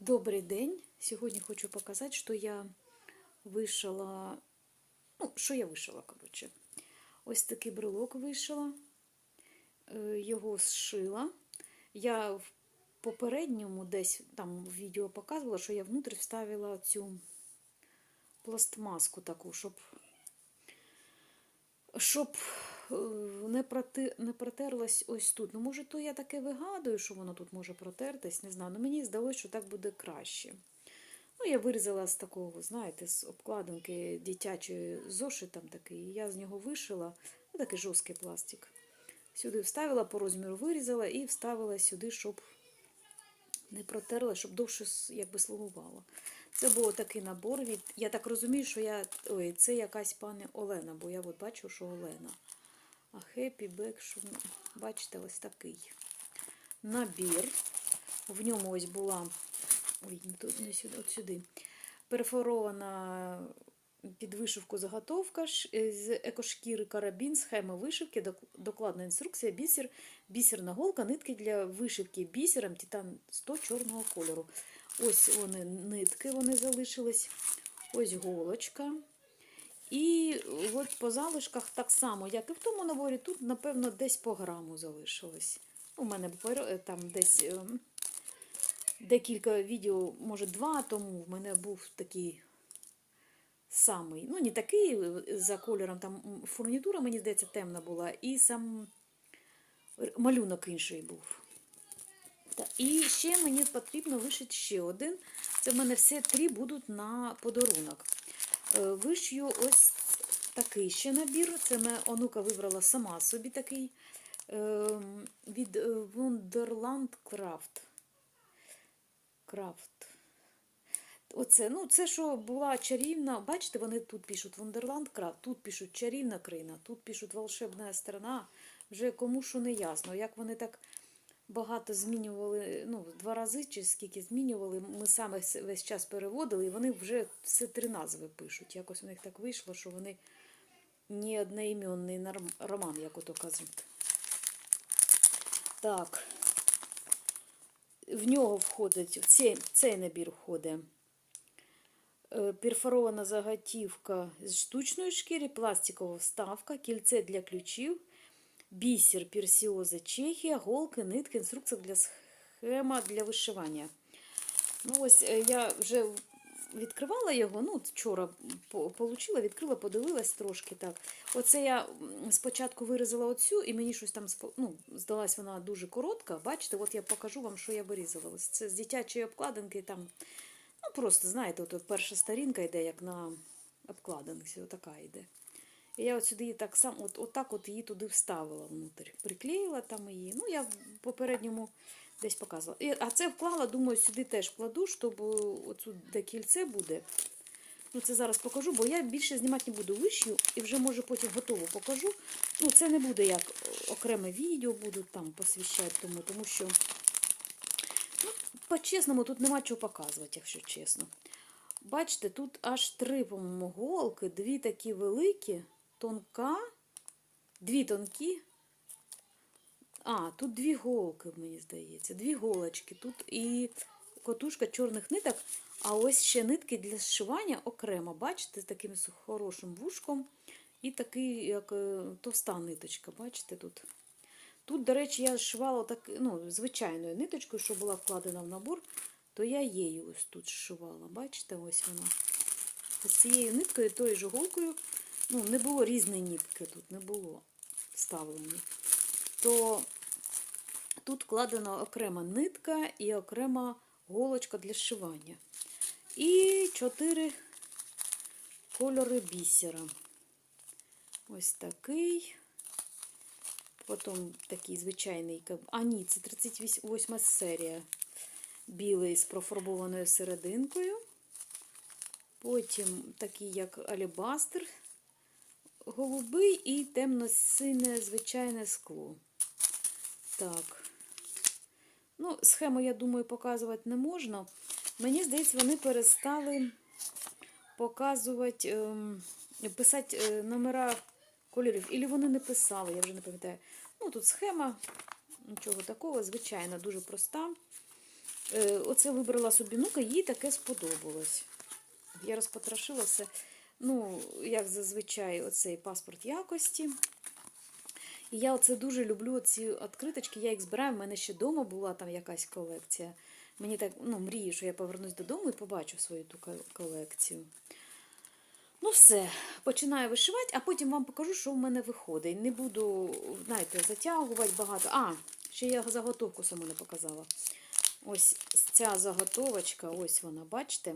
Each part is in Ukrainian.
Добрий день. Сьогодні хочу показати, що я вишила. Ну, що я вишила, коротше. Ось такий брелок вишила, Е, його зшила. Я в попередньому десь там в відео показувала, що я внутрі вставила цю пластмаску таку, щоб, щоб не, проти, не протерлась ось тут. Ну, може, то я таке вигадую, що воно тут може протертись, не знаю. Ну, мені здалося, що так буде краще. Ну, я вирізала з такого, знаєте, з обкладинки дитячої зошитом такий. і Я з нього вишила ну, такий жорсткий пластик. Сюди вставила по розміру, вирізала і вставила сюди, щоб не протерла, щоб довше якби слугувало. Це був такий набор від. Я так розумію, що я. Ой, це якась пані Олена, бо я от бачу, що Олена. А Happy Back, що ну, бачите, ось такий набір. В ньому ось була. Ой, не тут, не сюди, от сюди. Перфорована під вишивку заготовка е, з екошкіри карабін, схема вишивки, докладна інструкція, бісер, бісерна голка, нитки для вишивки бісером титан 100 чорного кольору. Ось вони нитки, вони залишились. Ось голочка. І от по залишках так само, як і в тому наборі, тут, напевно, десь по граму залишилось. У мене е, там десь ем, декілька відео, може два тому в мене був такий самий. Ну, не такий е, за кольором, там фурнітура, мені здається, темна була, і сам малюнок інший був. І ще мені потрібно вишити ще один. Це в мене всі три будуть на подарунок. Е, Вишью ось такий ще набір. Це мене онука вибрала сама собі такий ем, від е, Wonderland Craft. Крафт. Оце, ну, це що була чарівна. Бачите, вони тут пишуть Wonderland Craft, тут пишуть чарівна країна, тут пишуть волшебна страна. Вже кому що не ясно. Як вони так багато змінювали, ну, два рази чи скільки змінювали, ми саме весь час переводили, і вони вже все три назви пишуть. Якось у них так вийшло, що вони не одноіменний роман, як ото кажуть. Так. В нього входить, в цей, цей набір входить е, перфорована заготівка з штучної шкіри, пластикова вставка, кільце для ключів, бісер, персіоза, Чехія, голки, нитки, інструкція для схема для вишивання. Ну, ось е, я вже відкривала його, ну, вчора получила, відкрила, подивилась трошки так. Оце я спочатку вирізала оцю, і мені щось там ну, здалась вона дуже коротка. Бачите, от я покажу вам, що я вирізала. Ось це з дитячої обкладинки там. Ну, просто, знаєте, от перша сторінка йде, як на обкладинці, отака йде. Я от сюди її так сам, от, от так от її туди вставила внутрі. Приклеїла там її. Ну, я в попередньому десь показувала. І, а це вклала, думаю, сюди теж вкладу, щоб оцю, де кільце буде. Ну, це зараз покажу, бо я більше знімати не буду вишью і вже, може, потім готово покажу. Ну, це не буде як окреме відео, буду там посвящати тому, тому що, ну, по-чесному, тут нема чого показувати, якщо чесно. Бачите, тут аж три, по-моєму, голки, дві такі великі, тонка, дві тонкі. А, тут дві голки, мені здається, дві голочки. Тут і котушка чорних ниток, а ось ще нитки для зшивання окремо. Бачите, з таким хорошим вушком. І такий, як е, товста ниточка, бачите тут. Тут, до речі, я зшивала так, ну, звичайною ниточкою, що була вкладена в набор, то я її ось тут зшивала. Бачите, ось вона. З цією ниткою, тою ж голкою, ну, не було різної нитки тут, не було вставлені. То тут вкладена окрема нитка і окрема голочка для зшивання. І чотири кольори бісера. Ось такий. Потім такий звичайний. А, ні, це 38 серія. Білий з профарбованою серединкою. Потім такий, як алебастер, голубий і темно-сине звичайне скло. Так. Ну, схему, я думаю, показувати не можна. Мені здається, вони перестали показувати, ем, писати е, номера кольорів. Ілі вони не писали, я вже не пам'ятаю. Ну, тут схема, нічого такого, звичайна, дуже проста. Е, Оце вибрала собі нука, їй таке сподобалось. Я розпотрошила все. Ну, як зазвичай, оцей паспорт якості. І я оце дуже люблю ці відкриточки, я їх збираю. У мене ще вдома була там якась колекція. Мені так ну, мрію, що я повернусь додому і побачу свою ту колекцію. Ну, все, починаю вишивати, а потім вам покажу, що в мене виходить. Не буду, знаєте, затягувати багато. А, ще я заготовку саму не показала. Ось ця заготовочка, ось вона, бачите?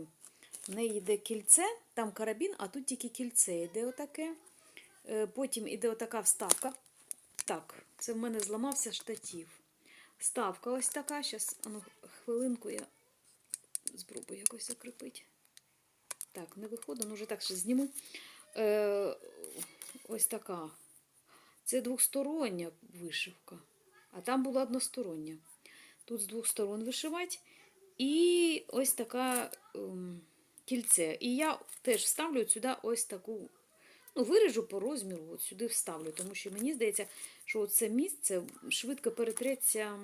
В неї йде кільце, там карабін, а тут тільки кільце йде отаке. Е, Потім іде отака вставка. Так, це в мене зламався штатів. Вставка ось така. Зараз, хвилинку я спробую якось закріпити. Так, не виходить, ну вже так ще зніму. Е, ось така. Це двохстороння вишивка, а там була одностороння. Тут з двох сторон вишивати. І ось така ем, кільце. І я теж вставлю сюди ось таку, ну, виріжу по розміру, от сюди вставлю, тому що мені здається, що це місце швидко перетреться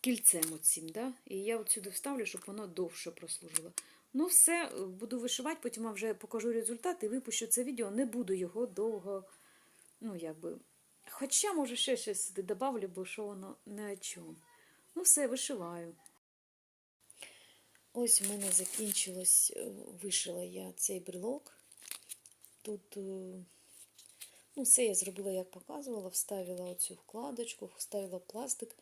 кільцем оцім, да? І я от сюди вставлю, щоб воно довше прослужило. Ну, все, буду вишивати, потім вам вже покажу результат і випущу це відео. Не буду його довго, ну, якби. Хоча, може, ще щось сюди бо що воно не о чому. Ну, все, вишиваю. Ось в мене закінчилось, е, вишила я цей брелок. Тут, е, ну, все я зробила, як показувала, вставила оцю вкладочку, вставила пластик.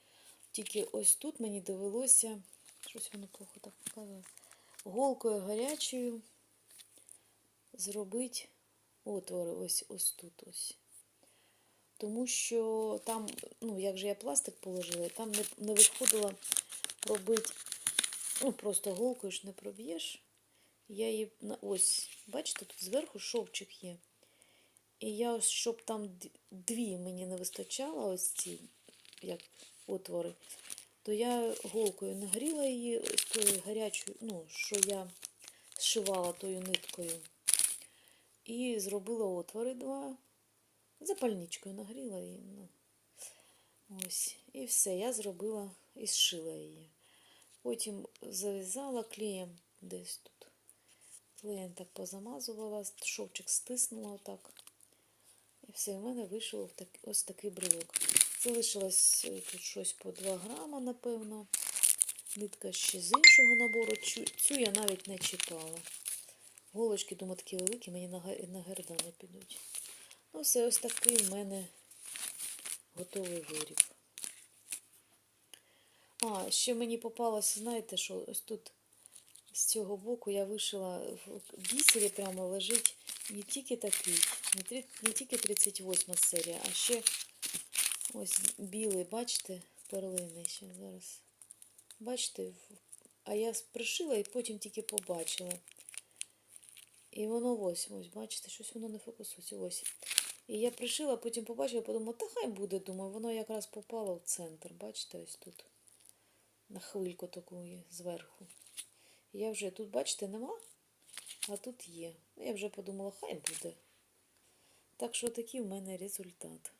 Тільки ось тут мені довелося, щось воно плохо так показує, голкою гарячою зробити отвори ось ось тут ось. Тому що там, ну, як же я пластик положила, там не, не виходило пробити, ну, просто голкою ж не проб'єш. Я її, ось, бачите, тут зверху шовчик є. І я ось, щоб там дві мені не вистачало, ось ці, як отвори, то я голкою нагріла її з тою гарячою, ну, що я зшивала тою ниткою. І зробила отвори два. Запальничкою нагріла її. Ну. Ось. І все, я зробила і зшила її. Потім зав'язала клеєм десь тут. Клеєм так позамазувала, шовчик стиснула отак. І все, в мене вийшов ось такий брелок. Залишилось е, тут щось по 2 грама, напевно. Нитка ще з іншого набору. Цю, цю я навіть не чіпала. Голочки, думаю, такі великі, мені на, на гердани підуть. Ну, все, ось такий в мене готовий виріб. А, ще мені попалося, знаєте, що ось тут з цього боку я вишила в бісері прямо лежить не тільки такий, не, тільки 38 серія, а ще ось білий, бачите, перлини ще зараз. Бачите, а я пришила і потім тільки побачила. І воно ось, ось, бачите, щось воно не фокусується. Ось. І я пришила, потім побачила, подумала, та хай буде, думаю, воно якраз попало в центр. Бачите, ось тут. На хвильку таку зверху. Я вже тут, бачите, нема, а тут є. Ну, Я вже подумала, хай буде. Так що такий в мене результат.